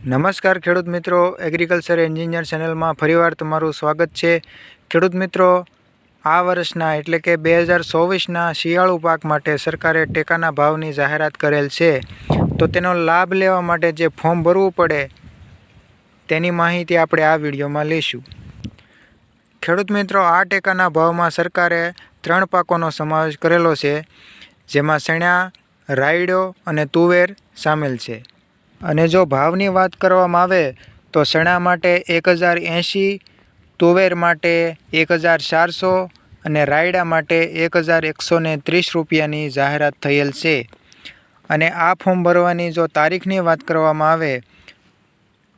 નમસ્કાર ખેડૂત મિત્રો એગ્રીકલ્ચર એન્જિનિયર ચેનલમાં ફરીવાર તમારું સ્વાગત છે. ખેડૂત મિત્રો, આ વર્ષના એટલે કે બે હજાર ચોવીસના શિયાળુ પાક માટે સરકારે ટેકાના ભાવની જાહેરાત કરેલ છે. તો તેનો લાભ લેવા માટે જે ફોર્મ ભરવું પડે, તેની માહિતી આપણે આ વિડીયોમાં લઈશું. ખેડૂત મિત્રો, આ ટેકાના ભાવમાં સરકારે ત્રણ પાકોનો સમાવેશ કરેલો છે, જેમાં ચણા રાયડો અને તુવેર સામેલ છે. અને જો ભાવની વાત કરવામાં આવે, તો ચણા માટે એક હજાર એંશી, તુવેર માટે એક હજાર ચારસો અને રાયડા માટે એક હજાર એકસો ત્રીસ રૂપિયાની જાહેરાત થયેલ છે. અને આ ફોર્મ ભરવાની જો તારીખની વાત કરવામાં આવે,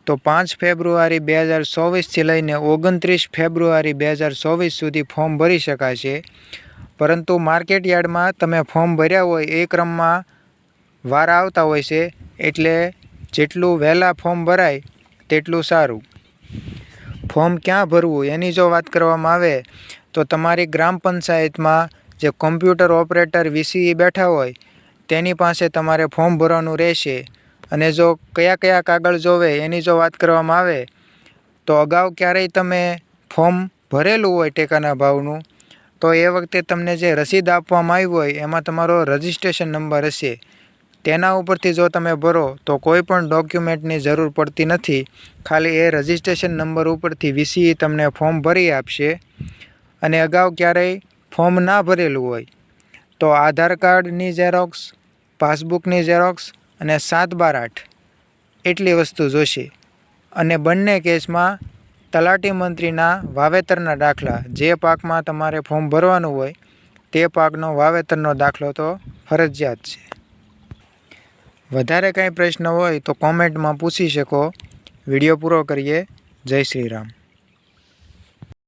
તો પાંચ ફેબ્રુઆરી બે હજાર ચોવીસથી લઈને ઓગણત્રીસ ફેબ્રુઆરી બે હજાર ચોવીસ સુધી ફોર્મ ભરી શકાશે પરંતુ માર્કેટ યાર્ડમાં તમે ફોર્મ ભર્યા હોય, એ ક્રમમાં વાર આવતા હોય છે, એટલે જેટલું વહેલા ફોર્મ ભરાય, તેટલું સારું. ફોર્મ ક્યાં ભરવું? એની જો વાત કરવામાં આવે, તો તમારી ગ્રામ પંચાયતમાં જે કોમ્પ્યુટર ઓપરેટર વીસીઈ બેઠા હોય, તેની પાસે તમારે ફોર્મ ભરવાનું રહેશે. અને જો કયા કયા કાગળ જોવે, એની જો વાત કરવામાં આવે, તો અગાઉ ક્યારેય તમે ફોર્મ ભરેલું હોય ટેકાના ભાવનું, તો એ વખતે તમને જે રસીદ આપવામાં આવી હોય, એમાં તમારો રજિસ્ટ્રેશન નંબર હશે. તેના ઉપરથી જો તમે ભરો, તો કોઈ પણ ડોક્યુમેન્ટની જરૂર પડતી નથી. ખાલી એ રજિસ્ટ્રેશન નંબર ઉપરથી વીસીઈ તમને ફોર્મ ભરી આપશે અને અગાઉ ક્યારેય ફોર્મ ના ભરેલું હોય. તો આધાર કાર્ડની ઝેરોક્સ, પાસબુકની ઝેરોક્સ અને સાત બાર આઠ એટલી વસ્તુ જોશે. અને બંને કેસમાં તલાટી મંત્રીના વાવેતરના દાખલા, જે પાકમાં તમારે ફોર્મ ભરવાનું હોય, તે પાકનો વાવેતરનો દાખલો તો ફરજિયાત છે. વધારે કાંઈ પ્રશ્ન હોય તો કોમેન્ટમાં પૂછી શકો. વીડિયો પૂરો કરીએ. જય શ્રી રામ.